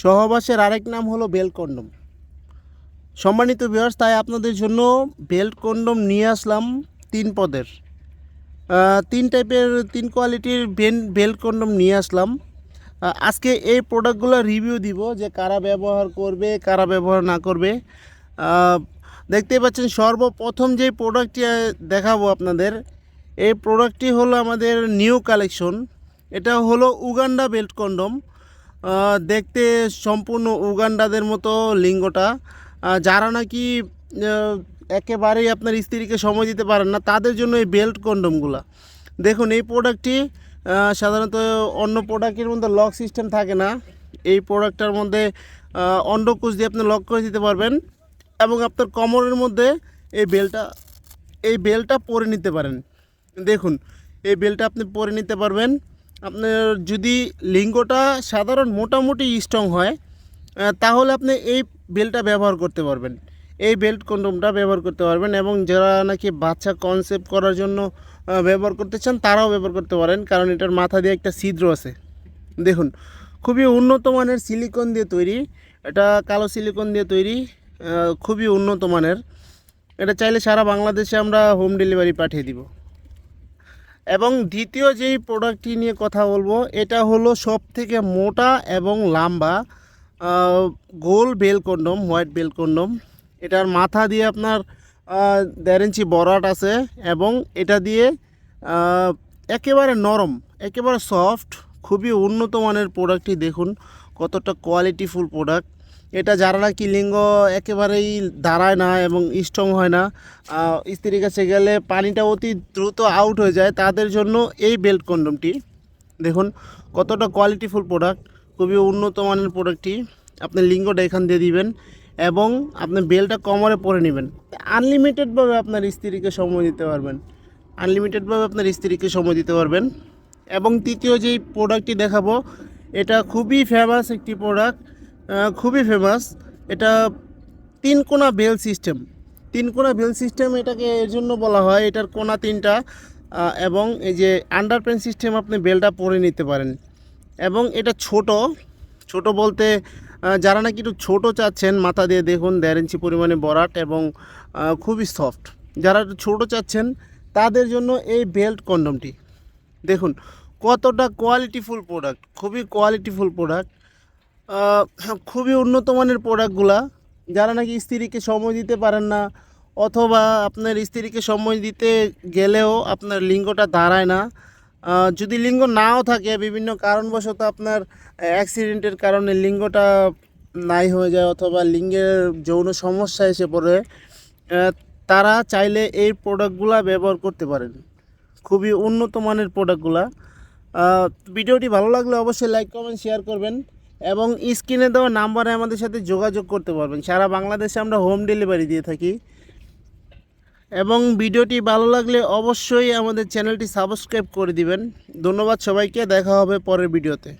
সহবাসের আরেক নাম হলো বেল কন্ডম। সম্মানিত ভিউয়ার্স তাই আপনাদের জন্য বেল্ট কন্ডম নিয়ে আসলাম তিন পদের। তিন টাইপের তিন কোয়ালিটির বেন বেল্ট কন্ডম নিয়ে আসলাম। আজকে এই প্রোডাক্টগুলো রিভিউ দিব যে কারা ব্যবহার করবে কারা ব্যবহার না করবে। আহ, দেখতেই পাচ্ছেন সর্বপ্রথম যে প্রোডাক্টটি দেখাবো আপনাদের এই প্রোডাক্টটি হলো আমাদের নিউ কালেকশন এটা হলো উগান্ডা বেল্ট কন্ডম। দেখতে সম্পূর্ণ উগান্ডাদের মতো লিঙ্গটা। যারা নাকি একেবারেই আপনার স্ত্রীকে সময় দিতে পারেন না, তাদের জন্য এই বেল্ট কন্ডমগুলো। দেখুন, এই প্রোডাক্টটি সাধারণত অন্য প্রোডাক্টের মধ্যে লক সিস্টেম থাকে না। এই প্রোডাক্টটার মধ্যে অন্ডকোষ দিয়ে আপনি লক করে দিতে পারবেন এবং আপনার কোমরের মধ্যে এই বেলটা এই বেলটা পরে নিতে পারেন। দেখুন, এই বেলটা আপনি পরে নিতে পারবেন। আপনার যদি লিঙ্গটা সাধারণ মোটামুটি স্ট্রং হয় তাহলে আপনি এই বেল্টটা ব্যবহার করতে পারবেন। এই বেল্ট কন্ডমটা ব্যবহার করতে পারবেন এবং যারা নাকি বাচ্চা কনসেপ্ট করার জন্য ব্যবহার করতে চান, তারাও ব্যবহার করতে পারেন, কারণ এটার মাথা দিয়ে একটা ছিদ্র আছে। দেখুন, খুবই উন্নত মানের সিলিকন দিয়ে তৈরি, এটা কালো সিলিকন দিয়ে তৈরি খুবই উন্নত মানের। এটা চাইলে সারা বাংলাদেশে আমরা হোম ডেলিভারি পাঠিয়ে দিব। এবং দ্বিতীয় যেই প্রোডাক্টটি নিয়ে কথা বলব, এটা হলো সব থেকে মোটা এবং লম্বা গোল bell condom, white bell condom. এটার মাথা দিয়ে আপনার দেড় ইঞ্চি বরাট আছে এবং এটা দিয়ে একেবারে নরম, একেবারে সফট, খুবই উন্নত মানের প্রোডাক্টটি দেখুন, কতটা কোয়ালিটিফুল প্রোডাক্ট এটা যারা নাকি লিঙ্গ একেবারেই দাঁড়ায় না এবং স্ট্রং হয় না স্ত্রীর কাছে গেলে পানিটা অতি দ্রুত আউট হয়ে যায়, তাদের জন্য এই বেল্ট কন্ডমটি দেখুন, কতটা কোয়ালিটিফুল প্রোডাক্ট খুবই উন্নত মানের প্রোডাক্টটি আপনি লিঙ্গটা এখান দিয়ে দিবেন এবং আপনি বেলটা কমরে পরে নেবেন। আনলিমিটেডভাবে আপনার স্ত্রীকে সময় দিতে পারবেন। আনলিমিটেডভাবে আপনার স্ত্রীকে সময় দিতে পারবেন। এবং তৃতীয় যেই প্রোডাক্টটি দেখাবো, এটা খুবই ফেমাস একটি প্রোডাক্ট খুবই ফেমাস এটা তিন কোনা বেল সিস্টেম তিন কোনা বেল সিস্টেম এটাকে এর জন্য বলা হয়। এটার কোনা তিনটা এবং এই যে আন্ডার পেন সিস্টেম আপনি বেলটা পরে নিতে পারেন। এবং এটা ছোট। ছোট বলতে যারা নাকি একটু ছোটো চাচ্ছেন, মাথা দিয়ে দেখুন, দেড় ইঞ্চি পরিমাণে বরাট এবং খুবই সফট যারা একটু ছোটো চাচ্ছেন, তাদের জন্য এই বেল্ট কন্ডমটি দেখুন, কতটা কোয়ালিটিফুল প্রোডাক্ট খুবই কোয়ালিটিফুল প্রোডাক্ট খুবই উন্নত মানের প্রোডাক্টগুলা যারা নাকি স্ত্রীকে সময় দিতে পারেন না, অথবা আপনার স্ত্রীকে সময় দিতে গেলেও আপনার লিঙ্গটা দাঁড়ায় না। যদি লিঙ্গ নাও থাকে, বিভিন্ন কারণবশত আপনার অ্যাক্সিডেন্টের কারণে লিঙ্গটা নাই হয়ে যায়, অথবা লিঙ্গের যৌন সমস্যা এসে পড়ে তারা চাইলে এই প্রোডাক্টগুলা ব্যবহার করতে পারেন। খুবই উন্নত মানের প্রোডাক্টগুলা ভিডিওটি ভালো লাগলে অবশ্যই লাইক কমেন্ট শেয়ার করবেন। এবং স্ক্রিনে দেওয়া নাম্বারে আমাদের সাথে যোগাযোগ করতে পারবেন। সারা বাংলাদেশে আমরা হোম ডেলিভারি দিয়ে থাকি। এবং ভিডিওটি ভালো লাগলে অবশ্যই আমাদের চ্যানেলটি সাবস্ক্রাইব করে দিবেন। ধন্যবাদ সবাইকে, দেখা হবে পরের ভিডিওতে।